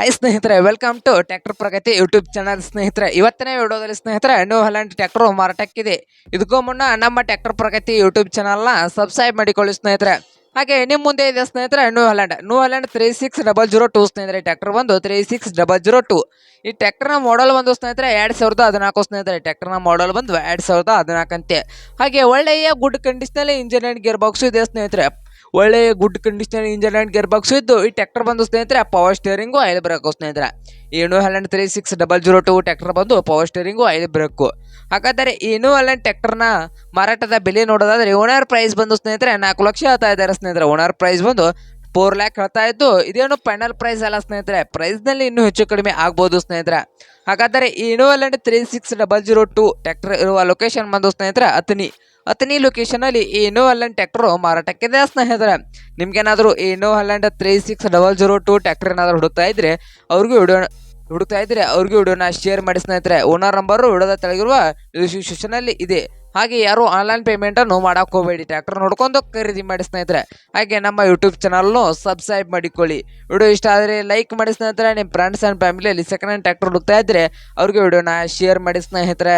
High ಸ್ನೇಹಿತರೆ welcome to tractor Pragati YouTube channel ಸ್ನೇಹಿತರೆ, ಇವತ್ತಿನ ವಿಡಿಯೋದಲ್ಲಿ ಸ್ನೇಹಿತರೆ ನ್ಯೂ ಹಲ್ಯಾಂಡ್ ಟ್ರ್ಯಾಕ್ಟರ್ ಮಾರಾಟಕ್ಕಿದೆ. ಇದಕ್ಕೂ ಮುನ್ನ ನಮ್ಮ ಟ್ರ್ಯಾಕ್ಟರ್ ಪ್ರಗತಿ ಯೂಟ್ಯೂಬ್ ಚಾನಲ್ನ ಸಬ್ಸ್ಕ್ರೈಬ್ ಮಾಡಿಕೊಳ್ಳಿ ಸ್ನೇಹಿತರೆ. ಹಾಗೆ ನಿಮ್ಮ ಮುಂದೆ ಇದೆ ಸ್ನೇಹಿತರೆ new Holland new three six double zero two ಸ್ನೇಹಿತರೆ ಟ್ರ್ಯಾಕ್ಟರ್ ಬಂದು three six double zero two ಈ ಟ್ರ್ಯಾಕ್ಟರ್ನ ಮಾಡಲ್ ಬಂದು ಸ್ನೇಹಿತರೆ, ಎರಡು ಸಾವಿರದ ಹದಿನಾಲ್ಕು ಸ್ನೇಹಿತರೆ ಟ್ರ್ಯಾಕ್ಟರ್ನ ಮಾಡಲ್ ಬಂದು ಎರಡು ಸಾವಿರದ ಹದಿನಾಲ್ಕಂತೆ. ಹಾಗೆ, ಒಳ್ಳೆಯ ಗುಡ್ ಕಂಡೀಷನಲ್ಲಿ ಇಂಜಿನಿಯರ್ ಗೇರ್ ಬಾಕ್ಸು ಇದೆ ಸ್ನೇಹಿತರೆ. ಒಳ್ಳೆಯ good condition engine and gear box ಇದ್ದು, ಈ ಟ್ರ್ಯಾಕ್ಟರ್ ಬಂದು ಸ್ನೇಹಿತರೆ ಪವರ್ ಸ್ಟೇರಿಂಗು ಐದು ಬ್ರೇಕು ಸ್ನೇಹಿತರೆ. New Holland three six double zero two tractor ಬಂದು ಪವರ್ ಸ್ಟೇರಿಂಗು ಐದು ಬ್ರೇಕು ಹಾಗಾದರೆ ಈ ನ್ಯೂ ಟ್ಯಾಕ್ಟರ್ನ ಮಾರಾಟದ ಬೆಲೆ ನೋಡೋದಾದರೆ ಓನರ್ ಪ್ರೈಸ್ ಬಂದು ಸ್ನೇಹಿತರೆ, ನಾಲ್ಕು ಲಕ್ಷ ಹೇಳ್ತಾ ಇದ್ದಾರೆ ಸ್ನೇಹಿತರೆ. ಓನರ್ ಪ್ರೈಸ್ ಬಂದು ಫೋರ್ ಲ್ಯಾಕ್ ಹೇಳ್ತಾ ಇದ್ದು, ಇದೇನು ಫೈನಲ್ ಪ್ರೈಸ್ ಅಲ್ಲ ಸ್ನೇಹಿತರೆ. ಪ್ರೈಸ್ನಲ್ಲಿ ಇನ್ನೂ ಹೆಚ್ಚು ಕಡಿಮೆ ಆಗ್ಬೋದು ಸ್ನೇಹಿತರೆ. ಹಾಗಾದರೆ ಈ Holland three six double zero two tractor ಇರುವ ಲೊಕೇಶನ್ ಬಂದು ಸ್ನೇಹಿತರೆ ಅತನಿ ಅತನಿ ಲೊಕೇಶನಲ್ಲಿ ಈ ಇನೋವಲ್ ಹಲ್ಯಾಂಡ್ ಟ್ರ್ಯಾಕ್ಟರ್ ಮಾರಾಟಕ್ಕಿದೆ ಸ್ನೇಹಿತರೆ. ನಿಮ್ಗೇನಾದರೂ ಈ ಇನೋವಲ್ Holland three six double zero two tractor ಏನಾದರೂ ಹುಡುಕ್ತಾ ಇದ್ರೆ, ಅವ್ರಿಗೂ ವಿಡಿಯೋ ಹುಡುಕ್ತಾ ಇದ್ರೆ ಅವ್ರಿಗೂ ವಿಡಿಯೋನ ಶೇರ್ ಮಾಡಿ ಸ್ನೇಹಿತರೆ. ಓನರ್ ನಂಬರು ವಿಡಿಯೋದ ತೆಳಗಿರುವ ಡಿಸ್ಕ್ರಿಪ್ಷನಲ್ಲಿ ಇದೆ. ಹಾಗೆ ಯಾರು ಆನ್ಲೈನ್ ಪೇಮೆಂಟನ್ನು ಮಾಡಕ್ಕೆ ಹೋಗಬೇಡಿ. ಟ್ರ್ಯಾಕ್ಟರ್ ನೋಡ್ಕೊಂಡು ಖರೀದಿ ಮಾಡಿ ಸ್ನೇಹಿತರೆ. ಹಾಗೆ ನಮ್ಮ ಯೂಟ್ಯೂಬ್ ಚಾನಲ್ನು ಸಬ್ಸ್ಕ್ರೈಬ್ ಮಾಡಿಕೊಳ್ಳಿ. ವಿಡಿಯೋ ಇಷ್ಟ ಆದರೆ ಲೈಕ್ ಮಾಡಿ ಸ್ನೇಹಿತರೆ. ನಿಮ್ಮ ಫ್ರೆಂಡ್ಸ್ ಆ್ಯಂಡ್ ಫ್ಯಾಮಿಲಿಯಲ್ಲಿ ಸೆಕೆಂಡ್ ಹ್ಯಾಂಡ್ ಟ್ರ್ಯಾಕ್ಟರ್ ಹುಡುಕ್ತಾ ಇದ್ರೆ ಅವ್ರಿಗೆ ವಿಡಿಯೋನ ಶೇರ್ ಮಾಡಿ ಸ್ನೇಹಿತರೆ.